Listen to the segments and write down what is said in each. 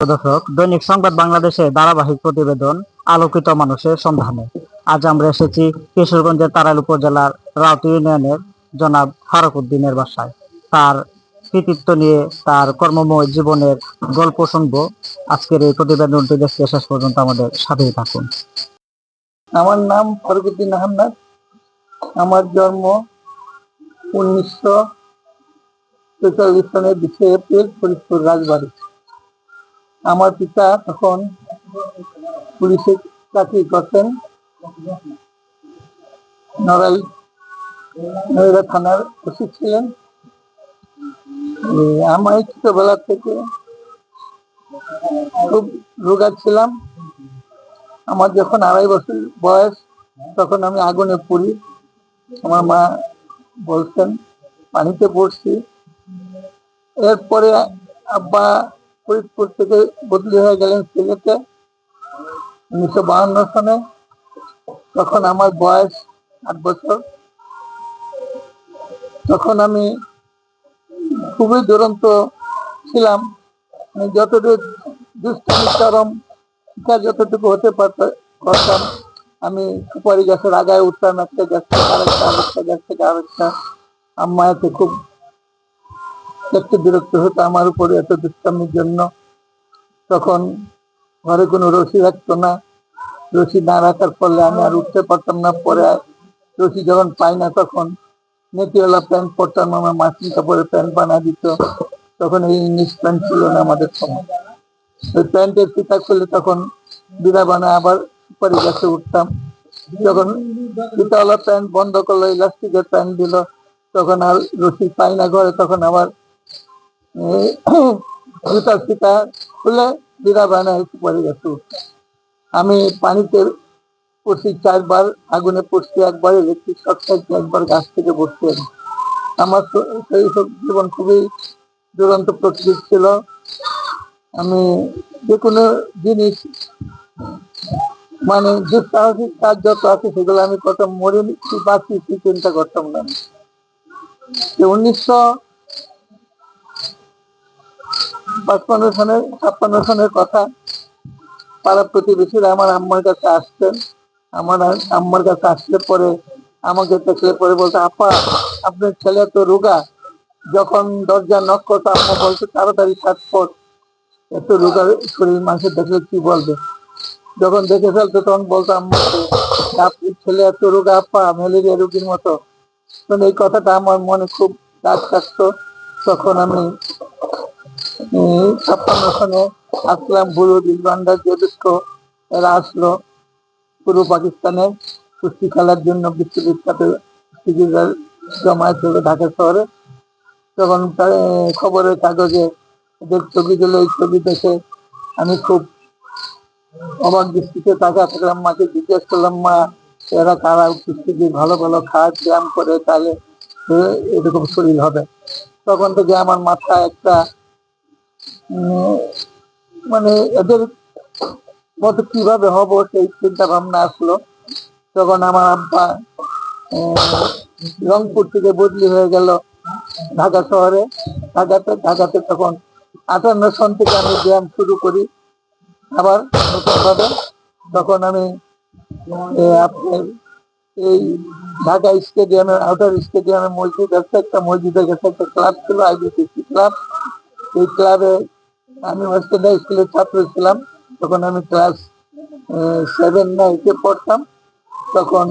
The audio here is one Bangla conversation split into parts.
দর্শক, দৈনিক সংবাদ বাংলাদেশে ধারাবাহিক প্রতিবেদন, আলোকিত মানুষের সন্ধানে। আজ আমরা এসেছি কিশোরগঞ্জের তারাইল উপজেলার রাউতি ইউনিয়নের জনাব ফারুক উদ্দিনের বাসায়। তার কৃতিত্ব নিয়ে তার কর্মময় জীবনের গল্প শুনব। আজকের এই প্রতিবেদনটি দেখতে শেষ পর্যন্ত আমাদের সাথেই থাকুন। আমার নাম ফারুক উদ্দিন আহমেদ। আমার জন্ম উনিশশো সনের বিশে এপ্রিল ফরিদপুর, রাজবাড়ি। আমার পিতা তখন পুলিশে চাকরি করতেন। নড়াইল নয়রা থানার ওসি ছিলেন। এ, আমি ছোটবেলা থেকে খুব রোগা ছিলাম। আমার যখন আড়াই বছর বয়স তখন আমি আগুনে পড়ি। আমার মা বলতেন পানিতে পড়ছি এরপরে আব্বা ফরিদপুর থেকে বদলি হয়ে গেলেন সিলেটে উনিশশো বাহান্ন সনে। তখন আমার বয়স আট বছর। তখন আমি খুবই দুরন্ত ছিলাম। আমি যতটুকু দুষ্টামি চরম যতটুকু হতে পারত করতাম আমি সুপারি গাছের আগায় উঠতাম, একটা গাছ থেকে আরেকটা আরেকটা গাছ থেকে আরেকটা। এতে খুব দেখতে বিরক্ত হতো আমার উপরে এত দুষ্টামির জন্য তখন ঘরে কোনো রশি রাখতো না। রশি না রাখার ফলে আমি আর উঠতে পারতাম না। পরে আর রশি যখন পাই না তখন নেতিওয়ালা প্যান্ট পরতাম, আমার মাসিন কাপড়ে প্যান্ট বানা দিত। তখন এই ইংলিশ প্যান্ট ছিল না আমাদের সময়। ওই প্যান্টের ফিতা খুলে তখন বিড়া বানায়, আবার সুপারি গাছে উঠতাম। যখন ফিতাওয়ালা প্যান্ট বন্ধ করল, ইলাস্টিকের প্যান্ট দিল, তখন আর রশি পাই না ঘরে। তখন আবার ফিতা খুলে বিড়া বানায় সুপারি গাছে আমি পানিতে পড়ছি চারবার, আগুনে পড়ছি একবার, ইলেকট্রিক খাইছি একবার, গাছ থেকে আমি। আমার সব জীবন খুবই দুরন্ত প্রকৃতির ছিল আমি যে কোনো জিনিস মানে যে সাহসিক কাজ যত আছে সেগুলো আমি কত মরে কি বাঁচি কি চিন্তা করতাম না। উনিশশো পাঁচপান্ন সনের, ছাপ্পান্ন সনের কথা পাড়া প্রতিবেশীরা আমার আম্মার কাছে আসতেন। আমার আম্মার কাছে আসলে পরে আমাকে দেখলে পরে বলতো, আপা, আপনার ছেলে তো রোগা। যখন দরজা নক করতো, আম্মা বলতো, তাড়াতাড়ি সাত পর এত রোগা শরীর মানুষের দেখলে কি বলবে? যখন দেখে ফেলতো, তখন বলতো আম্মাকে আপনার ছেলে এত রোগা, আপা, ম্যালেরিয়া রোগীর মতো। তখন এই কথাটা আমার মনে খুব দাগ থাকতো। তখন আমি আসলো পূর্ব শহরে। খবরের কাগজে ছবি দিল, এই ছবি দেখে আমি খুব অবাক দৃষ্টিতে তাকা থাকলাম। মাকে জিজ্ঞেস করলাম, মা, এরা কারা? কুস্তিগির ভালো ভালো খায়? ব্যায়াম করে তাহলে এরকম শরীর হবে? তখন থেকে আমার মাথায় একটা মানে এদের মতো কীভাবে হব সেই চিন্তা ভাবনা আসলো। তখন আমার আব্বা রংপুর থেকে বদলি হয়ে গেল ঢাকা শহরে। ঢাকাতে ঢাকাতে তখন আটান্ন সন থেকে আমি ব্যায়াম শুরু করি আবার নতুন ভাবে তখন আমি আপনার এই ঢাকা স্টেডিয়ামের, আউটার স্টেডিয়ামে মসজিদ আছে, একটা মসজিদের কাছে একটা ক্লাব ছিল, আইবিসি ক্লাব। এই ক্লাবে আমি ওয়েস্টার্ন স্কুলের ছাত্র ছিলাম। তখন আমি ক্লাস সেভেন না এইটে পড়তাম। তখন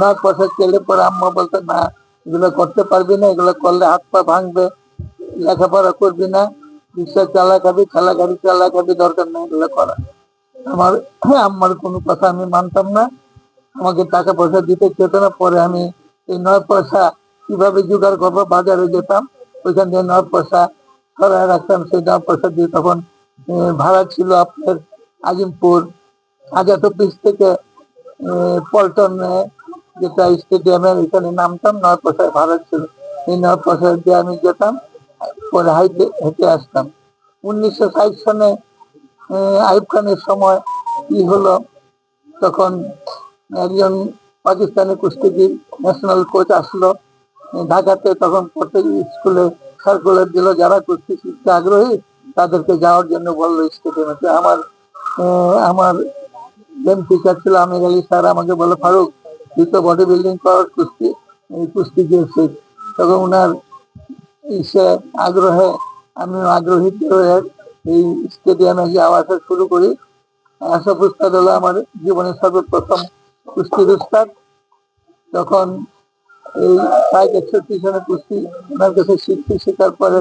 না পয়সা চেলে পরে আম্মা বলতো, না, এগুলো করতে পারবি না, এগুলো করলে হাত পা ভাঙবে, লেখাপড়া করবি না, রিক্সা চালা খাবি খেলা গাড়ি চালা খাবি, দরকার নেই, এগুলো করা। আমার, আম্মার কোনো কথা আমি মানতাম না। আমাকে টাকা পয়সা দিতে চেত না। পরে আমি এই নয় পয়সা কীভাবে জোগাড় করব, বাজারে যেতাম। ওইখান থেকে নয় পয়সা সরাই রাখতাম, সেই নয় পয়সা দিয়ে তখন ভাড়া ছিল আপনার আজিমপুর আজাদ অফিস থেকে পল্টনে যেটা স্টেডিয়ামের এখানে নামতাম নয় পয়সায় ভাড়া ছিল। এই নয় পয়সা দিয়ে আমি যেতাম, পরে হাইটে হেঁটে আসতাম। উনিশশো ষাট সনে আইব খানের সময় কি হলো? তখন একজন পাকিস্তানি কুস্তিগির ন্যাশনাল কোচ আসলো, ঢাকাতে তখন প্রত্যেক স্কুলে সার্কুলার দিল, যারা কুস্তি শিখতে আগ্রহী, তাদেরকে যাওয়ার জন্য বলল স্টেডিয়ামে আমার আমার গেম টিচার ছিল আমির আলী স্যার, আমাকে বলে ফারুক, তুই তো বডি বিল্ডিং করার কুস্তি কুস্তি গিয়েছিস তখন ওনার ইসে আগ্রহে আমি আগ্রহী হয়ে এই স্টেডিয়ামে যাওয়া আসা শুরু করি। আশা উস্তাদ হলো আমার জীবনের সর্বপ্রথম কুস্তির উস্তাদ। তখন এই ষাট একষট্টি সনে কুস্তি ওনার কাছে শিখতে শেখার পরে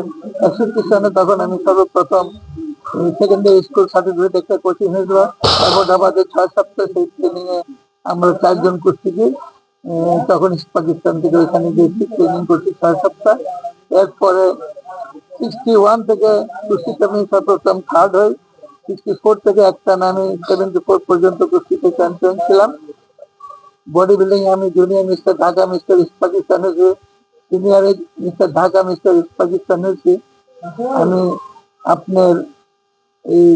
একষট্টি সনে তখন আমি সর্বপ্রথম সেকেন্ডারি স্কুল সার্টিফিকেট একটা কোচিং হয়েছিল তারপর আমাদের ছয় সপ্তাহ সেই ট্রেনিং এ আমরা চারজন আহ, তখন পাকিস্তান থেকে ওইখানে গিয়েছি ট্রেনিং করছি ছয় সপ্তাহ। এরপরে সিক্সটি ওয়ান থেকে কুস্তিতে আমি সর্বপ্রথম থার্ড হই। সিক্সটি ফোর থেকে একটা আমি সেভেন্টি ফোর পর্যন্ত কুস্তিতে চ্যাম্পিয়ন ছিলাম। বডি বিল্ডিং আমি junior mister Dhaka mister East Pakistan হয়েছি senior mister Dhaka mister East Pakistan হয়েছি আমি আপনার এই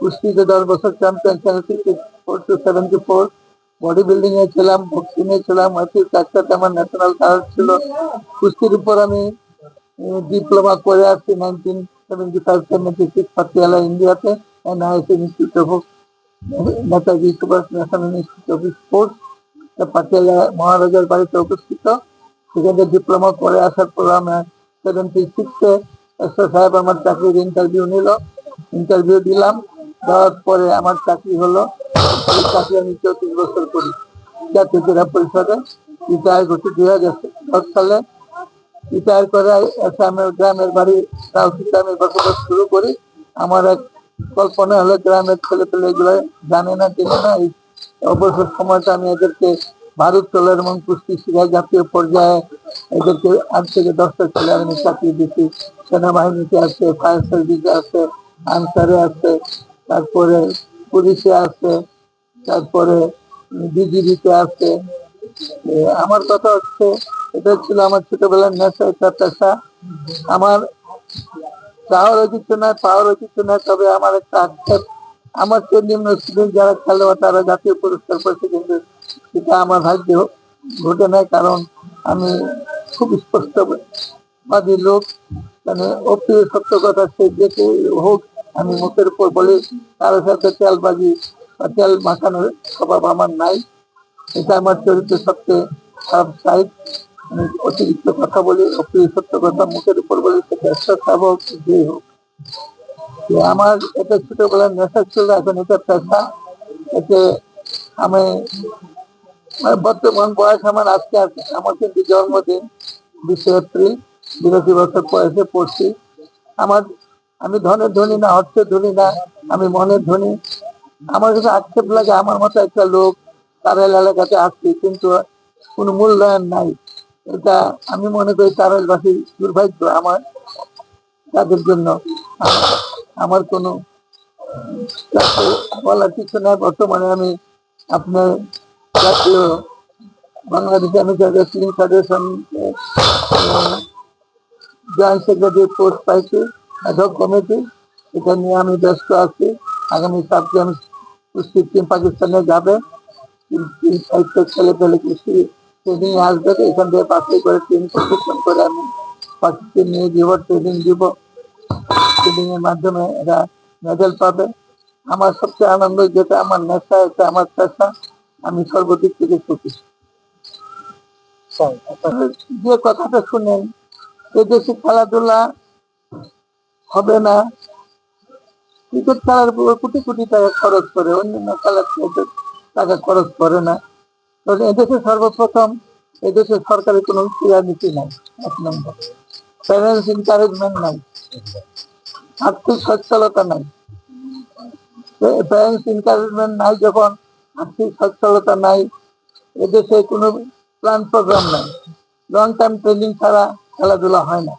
কুস্তিতে দশ বছর champion four two seventy four body building এ ছিলাম বক্সিং এ ছিলাম অফিস একসাথে আমার ন্যাশনাল কার্ড ছিল। কুস্তির উপর আমি ডিপ্লোমা করে আসছি nineteen seventy five seventy six Patiala, ইন্ডিয়াতে, NIS Institute of Netaji Subhas National Institute of Sports Patiala মহারাজার বাড়িতে উপস্থিত সেখানে ডিপ্লোমা করে আসার পর আমি সেভেন্টি সিক্সে সাহেব আমার চাকরির ইন্টারভিউ নিল। ইন্টারভিউ দিলাম। দেওয়ার পরে আমার চাকরি হলো। চাকরি আমি চৌত্রিশ বছর করি। জাতীয় ক্রীড়া পরিষদে। রিটায়ার করছি দুই হাজার দশ সালে। রিটায়ার করে আমি গ্রামের বাড়ি রাউসিতে আমি বসবাস শুরু করি। আমার এক কল্পনা হলো, গ্রামের ছেলে পেলে এগুলো জানে না, চেনে না অবসর সময়টা আমি এদেরকে ভারত তোলার এবং কুস্তি শিখাই, জাতীয় পর্যায়ে এদেরকে আট থেকে দশটা ছেলে আমি চাকরি দিচ্ছি সেনাবাহিনীতে আছে ফায়ার সার্ভিসে আছে আনসারে আছে, তারপরে পুলিশে আছে, তারপরে বিজিবিতে আছে। আমার কথা হচ্ছে, এটা ছিল আমার ছোটবেলার নেশা একটা পেশা। আমার চাওয়ারও কিছু নয় পাওয়ারও কিছু নয়, তবে আমার একটা আক্ষেপ আমার চেয়ে নিম্ন স্টুডেন্ট যারা খেলোয়াড়, তারা জাতীয় পুরস্কার পেয়েছে কিন্তু সেটা আমার ভাগ্য ঘটে নাই, কারণ আমি খুব স্পষ্ট স্পষ্টবাদী লোক। মানে অপ্রিয় সত্য কথা সে যে হোক, আমি মুখের উপর বলি কারোর সাথে তেল তেলবাজি বা তেল মাখানোর স্বভাব আমার নাই। এটা আমার চরিত্রের সবচেয়ে খারাপ সাইড আমি অতিরিক্ত কথা বলি, অপ্রিয় সত্য কথা মুখের উপর বলে সেটা একটা হোক যে হোক। আমার এটা ছোটবেলার নেশা ছিল, এখন এটা পেশা এতে আমি মানে বর্তমান বয়স আমার, আজকে আমার কিন্তু জন্মদিন বিশে এপ্রিল বিরাশি বছর বয়সে পড়ছি। আমার, আমি ধনের ধনী না অর্থের ধনী না, আমি মনের ধনী। আমার কাছে আক্ষেপ লাগে, আমার মতো একটা লোক তারেল এলাকাতে আসছি, কিন্তু কোনো মূল্যায়ন নাই। এটা আমি মনে করি তারেলবাসী দুর্ভাগ্য আমার, তাদের জন্য। আমার- কোনো বলার কিছু নাই। বর্তমানে আমি আপনার জাতীয় Bangladesh America wrestling federation joint secretary post পাইছি অ্যাডক কমিটি এটা নিয়ে আমি ব্যস্ত আছি। আগামী সাত গেমস কুস্তি টিম পাকিস্তানে যাবে। সাহিত্য ছেলে পেলে কুস্তি ট্রেনিং আসবে। এখান থেকে পাশে করে টিম প্রশিক্ষণ করে আমি পাকিস্তান নিয়ে দিব ট্রেনিং দিব। ট্রেনিং এর মাধ্যমে এরা মেডেল পাবে। আমার সবচেয়ে আনন্দ যেটা আমার নেশা এটা আমার পেশা। আমি সর্বদিক থেকে সুখী যে কথাটা শুনেন এদেশে খেলাধুলা হবে না। ক্রিকেট খেলার উপর কোটি কোটি টাকা খরচ করে অন্যান্য খেলার টাকা খরচ করে না। তো এদেশে সর্বপ্রথম এদেশে সরকারের কোনো ক্রীড়া নীতি নাই এক নম্বর। প্যারেন্টস এনকারেজমেন্ট নাই। আর্থিক সচ্ছলতা নাই প্যারেন্টস এনকারেজমেন্ট নাই যখন আর্থিক সচ্ছলতা নাই, এদেশে কোনো প্ল্যান প্রোগ্রাম নাই। লং টাইম ট্রেনিং ছাড়া খেলাধুলা হয় না।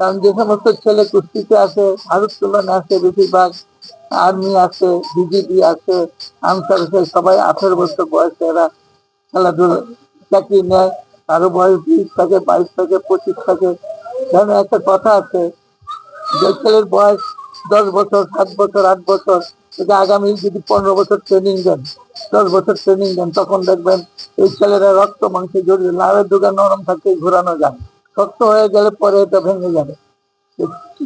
কারণ যে সমস্ত ছেলে কুস্তিতে আছে, ভারত তুলনা আছে বেশিরভাগ আর্মি আছে বিজেপি আছে আছে সবাই আঠেরো বছর বয়সে এরা খেলাধুলা, চাকরি নেয়। কারও বয়স বিশ থাকে বাইশ থাকে পঁচিশ থাকে। যেমন একটা কথা আছে যে ছেলের বয়স দশ বছর, সাত বছর, আট বছর। এটা আগামী যদি পনেরো বছর ট্রেনিং দেন, দশ বছর ট্রেনিং দেন, তখন দেখবেন এই ছেলেরা রক্ত, মাংসে জড়িয়ে লাড়ের দোকান নরম থাকতে ঘোরানো যায়। শক্ত হয়ে গেলে পরে এটা ভেঙে যাবে।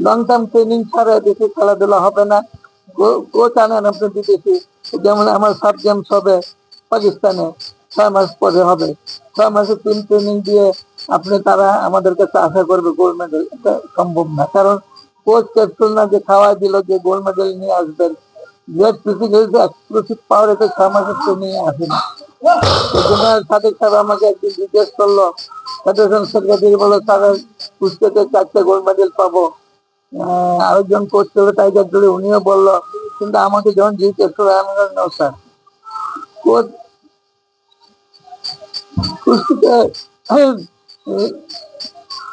লং টার্ম ট্রেনিং ছাড়া দেশে খেলাধুলা হবে না। কোচ আনেন আপনি বিদেশি। যেমন আমার সাব গেমস হবে পাকিস্তানে, ছয় মাস পরে হবে। ছয় মাসের টিম ট্রেনিং দিয়ে আপনি তারা আমাদের কাছে আশা করবে গোল্ড মেডেল এটা সম্ভব না। কারণ কোচ ক্যাপ্টেন না যে খাওয়া দিল যে গোল্ড মেডেল নিয়ে আসবেন। যে ফিজিক্যাল যে এক্সক্লুসিভ পাওয়ার এটা ছয় মাসের ট্রেনিং আসে না এই জন্য সাদেক সাহেব আমাকে একদিন জিজ্ঞেস করল ফেডারেশন বলো কুস্তিতে চারটে গোল্ড মেডেল পাবো। আরেকজন কোচ ছিল টাইগার জুড়ে উনিও বলল কিন্তু আমাকে যখন জিজ্ঞেস করল আমি "No, স্যার কোচ কুস্তিতে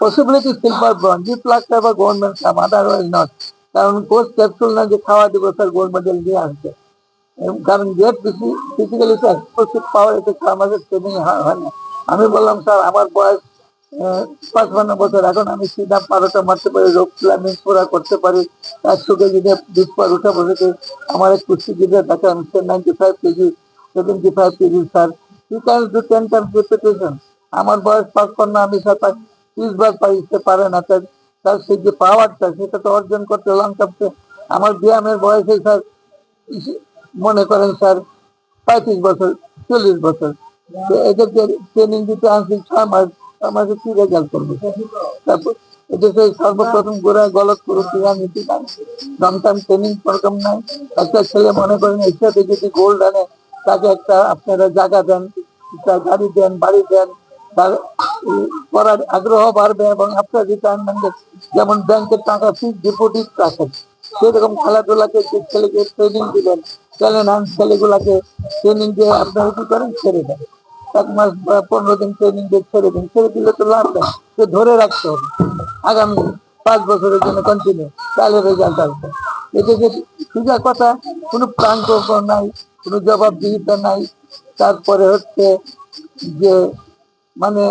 পসিবিলিটি সিলভার ব্রঞ্জ জিপ লাগতে হবে গভর্নমেন্ট কাপ আদারওয়াইজ নট কারণ কোচ ক্যাপসুল না যে খাওয়া দিব স্যার গোল্ড মেডেল দিয়ে আসবে। কারণ যে ফিজিক্যালি এক্সপ্লোসিভ পাওয়ার এটা আমাদের ট্রেনিং হয় না। আমি বললাম স্যার আমার বয়স পাঁচপান্ন বছর। এখন আমি সিধা পারোটা মারতে পারি, রোগ ক্লাইম্বিং পুরা করতে পারি। একশো কেজি বিশ পার উঠে বসেছে আমার এক কুস্তিগিরে তাকে আমি ninety five KG seventy five KG sir you can do ten times আমার বয়স পাঁচপান্ন, আমি স্যার ত্রিশ বার পাইতে পারে না, তার তার সেই যে পাওয়ারটা সেটা তো অর্জন করতে লং টার্মে আমার ব্যায়ামের বয়সে স্যার মনে করেন স্যার, পঁয়ত্রিশ বছর, চল্লিশ বছর। এদেরকে ট্রেনিং দিতে আসছি ছয় মাস আমাকে কি রেজাল্ট করবে? তারপর সর্বপ্রথম গোড়া গলত করে ক্রীড়া নীতি নাই টার্ম ট্রেনিং প্রোগ্রাম নাই। একটা ছেলে মনে করেন এশিয়াতে যদি গোল্ড আনে তাকে একটা আপনারা জায়গা দেন গাড়ি দেন, বাড়ি দেন, তার করার আগ্রহ বাড়বে এবং আপনার রিটায়ারমেন্টে যেমন ব্যাংকের টাকা ফিক্স ডিপোজিট রাখেন, সেরকম খেলাধুলাকে যে ছেলেকে ট্রেনিং দিলেন চ্যালেঞ্জ আন ছেলেগুলাকে ট্রেনিং দিয়ে আপনারা কি করেন? ছেড়ে দেন। এক মাস বা পনেরো দিন ট্রেনিং দিয়ে ছেড়ে দিন। ছেড়ে দিলে তো লাভ নেই সে ধরে রাখতে হবে। আগামী পাঁচ বছরের জন্য কন্টিনিউ তাহলে রেজাল্ট আসবে। এটা যে সোজা কথা, কোনো প্রাণকল্প নাই, কোনো জবাবদিহিতা নাই। তারপরে হচ্ছে যে মানে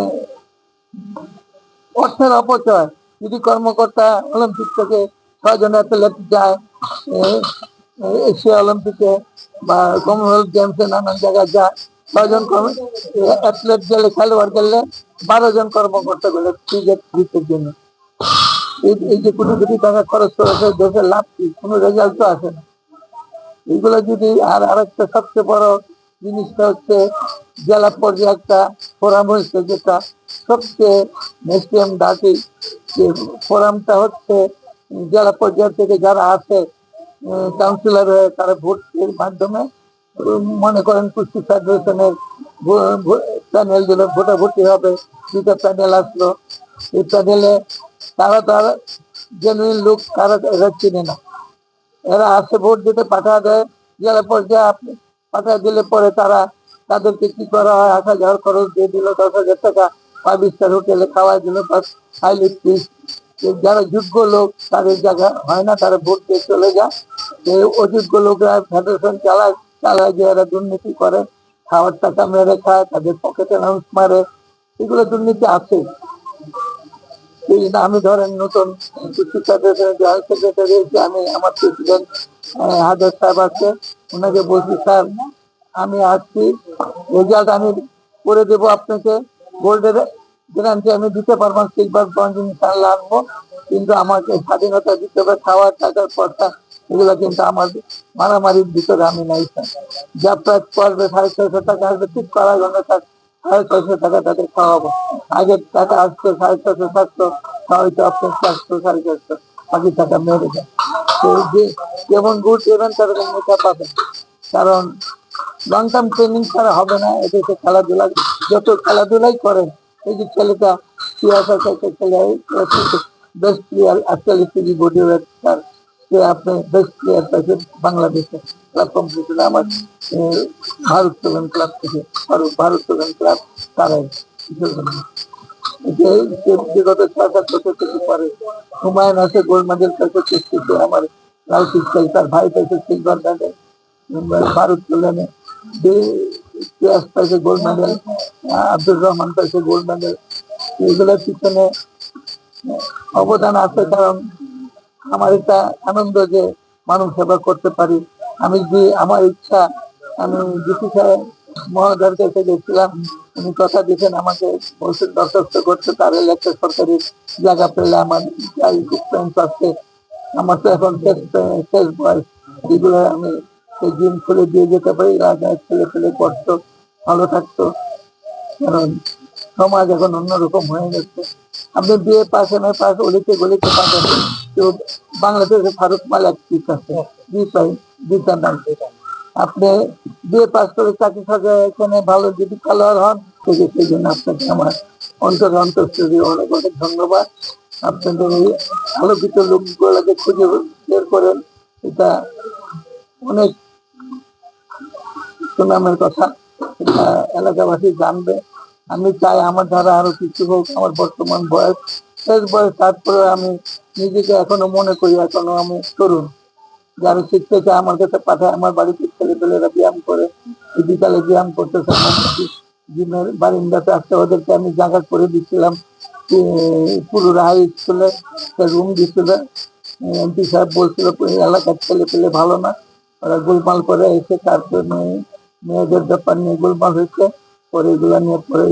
অর্থের অপচয়। যদি কর্মকর্তা অলিম্পিক থেকে ছয়জন অ্যাথলেট যায় এশিয়া অলিম্পিকে বা কমনওয়েলথ গেমসে নানান জায়গায় যায় ছয়জন অ্যাথলেট গেলে, খেলোয়াড় গেলে বারো জন কর্মকর্তা গেলে ক্রিকেট ক্রিকেটের জন্য এই যে কোটি কোটি টাকা খরচ করেছে দেশের লাভ কি? কোনো রেজাল্ট তো আসে না। এগুলো যদি আর আরেকটা সবচেয়ে বড় জিনিসটা হচ্ছে জেলা পর্যায়ে একটা ফোরাম যেটা সবচেয়ে ম্যাক্সিমাম ডাকি ফোরামটা হচ্ছে, জেলা পর্যায় থেকে যারা আছে কাউন্সিলর হয়ে তারা ভোটের মাধ্যমে মনে করেন কুস্তি ফেডারেশনের প্যানেল দিল, ভোটাভুটি হবে দুটা প্যানেল আসলো। এই প্যানেলে তারা তার জেনুইন লোক তারা এরা চিনে না। এরা আসে ভোট দিতে পাঠা দেয়, জেলা পর্যায়ে পাঠা দিলে পরে তারা তাদেরকে কি করা হয়? আসা যাওয়ার খরচ দিয়ে দিল দশ হাজার টাকা ফাইভ স্টার হোটেলে খাওয়াই দিল বাস হাইলি ফিস যারা যোগ্য লোক, তাদের জায়গা হয় না, তারা ভোট দিয়ে চলে যায়। এই অযোগ্য লোকরা ফেডারেশন চালায় চালায় যে এরা দুর্নীতি করে, খাওয়ার টাকা মেরে খায়, তাদের পকেটে নাউন্স মারে, এগুলো দুর্নীতি আছে। এই জন্য আমি ধরেন নতুন জয়েন্ট সেক্রেটারি আমি, আমার প্রেসিডেন্ট হাজার সাহেব আছে। ওনাকে বলছি, স্যার আমি আসছি। রেজাল্ট আমি করে দেবো আপনাকে। গোল্ডের গ্যারান্টি আমি দিতে পারব সিলভার ব্রঞ্জ ইনশাল্লাহ আনব। কিন্তু আমাকে স্বাধীনতা দিতে হবে, খাওয়ার টাকার পয়সা এগুলো কিন্তু আমার মারামারির ভিতরে আমি নাই যা প্রায় পড়বে সাড়ে ছয়শো টাকা আসবে, ঠিক করার জন্য স্যার, সাড়ে ছয়শো টাকা তাদের খাওয়াবো। আগের টাকা আসতো, সাড়ে ছশো সাতশো হয়তো আপনার চারশো, সাড়ে চারশো, বাকি টাকা মেরে দেয়। তো যে যেমন গুড দেবেন সেরকম মেটা পাবেন কারণ লং টার্ম ট্রেনিং ছাড়া হবে না এদেশে খেলাধুলা, যত খেলাধুলাই করেন, এই যে ছেলেটা বেস্ট প্লেয়ার অ্যাকচুয়ালি তিনি বডি আপনি বেস্ট প্লেয়ার পাইছে বাংলাদেশে ক্লাব আমার ভারত ক্লাব থেকে ভারত ভারত ক্লাব তারাই যে ছয় সাত বছর থেকে পরে, হুমায়ুন আছে গোল্ড মেডেল কুস্তিতে আমার লাল তার ভাই পেয়েছে সিলভার মেডেল ভারত তোলনে পাইছে গোল্ড মেডেল আব্দুর রহমান পাইছে গোল্ড মেডেল, এগুলোর পিছনে অবদান আছে কারণ আমার এটা আনন্দ যে মানুষ সেবা করতে পারি। আমি যে আমার ইচ্ছা, আমি জিপি সাহেব মহোদয়ের কাছে গেছিলাম, উনি কথা দিয়েছেন আমাকে, বলছেন, দরখাস্ত করতে তার হলে একটা সরকারি জায়গা পেলে আমার যাই আছে। আমার তো এখন শেষ বয়স। এগুলো আমি এই জিম খুলে দিয়ে যেতে পারি রাজা ছেলে ফেলে করতো, ভালো থাকতো। কারণ সমাজ এখন অন্যরকম হয়ে গেছে। আপনি বিয়ে এ পাস অলিতে গলিতে পাস তো বাংলাদেশে ফারুক মালাক ঠিক আছে জি পাই দিতাম না আপনি বিয়ে পাস করে চাকরি সাজা এখানে ভালো যদি খেলোয়াড় হন থেকে সেই জন্য আপনাকে আমার অন্তর অন্তঃস্থলি অনেক অনেক ধন্যবাদ। আপনাদের এই আলোকিত লোকগুলোকে খুঁজে বের করেন, এটা অনেক সুনামের কথা এলাকাবাসী জানবে। আমি চাই আমার দ্বারা আরও কিছু হোক, আমার বর্তমান বয়স। শেষ বয়স তারপরে আমি নিজেকে এখনও মনে করি, এখনও আমি তরুণ। যারা শিখতে চায় আমার কাছে পাঠায়, আমার বাড়িতে ছেলে পেলেরা ব্যায়াম করে, বিকালে ব্যায়াম আমার জিমের বারিন্দাতে আসতে ওদেরকে আমি জায়গা করে দিচ্ছিলাম পুরো হাই স্কুলে রুম দিচ্ছিল এমপি সাহেব বলছিল, এলাকার ছেলে পেলে ভালো না, ওরা গোলমাল করে এসে তারপরে মেয়েদের ব্যাপার নিয়ে গোলমাল হয়েছে পরে এগুলা নিয়ে পরে